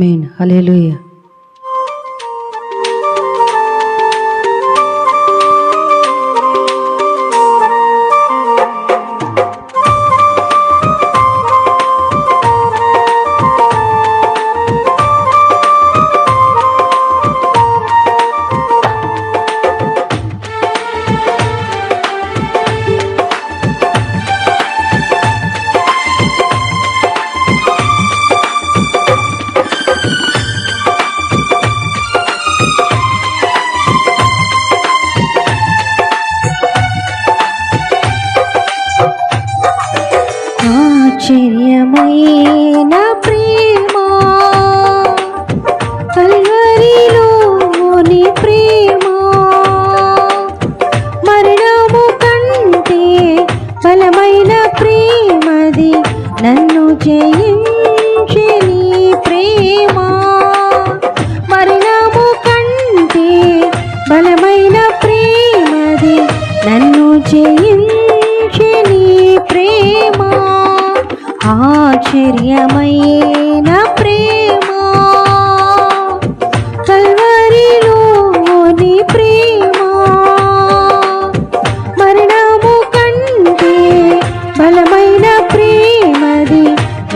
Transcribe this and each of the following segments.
Amen. Hallelujah. ఆశ్చర్యమైన ప్రేమ. కల్వరిలోని ప్రేమ. మరణము కంటే బలమైన ప్రేమది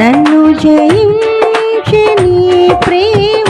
నన్ను జయించని ప్రేమ.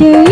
to you.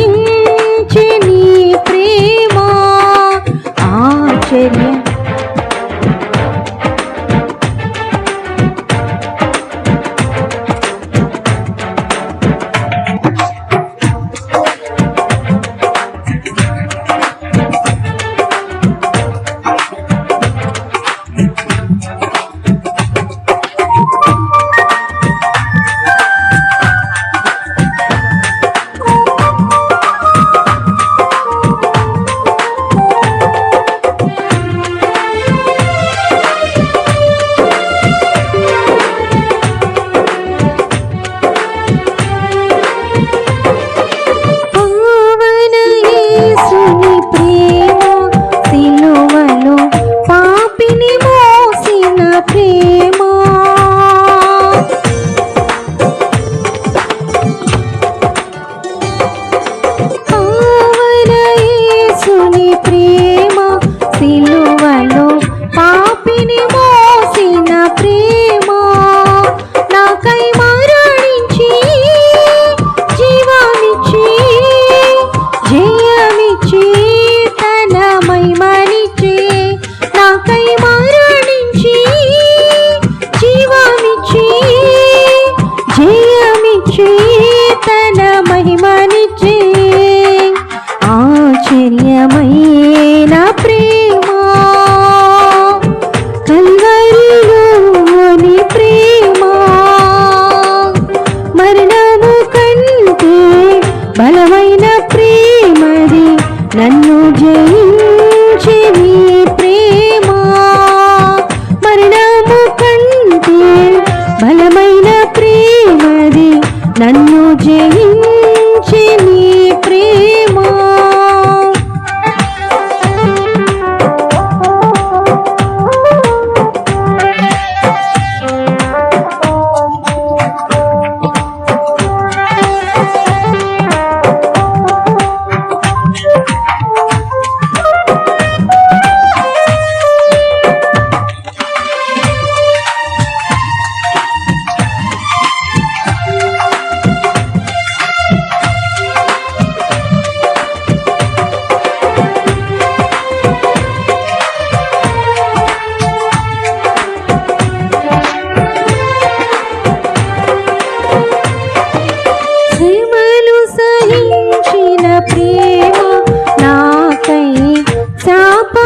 నీ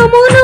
কেমন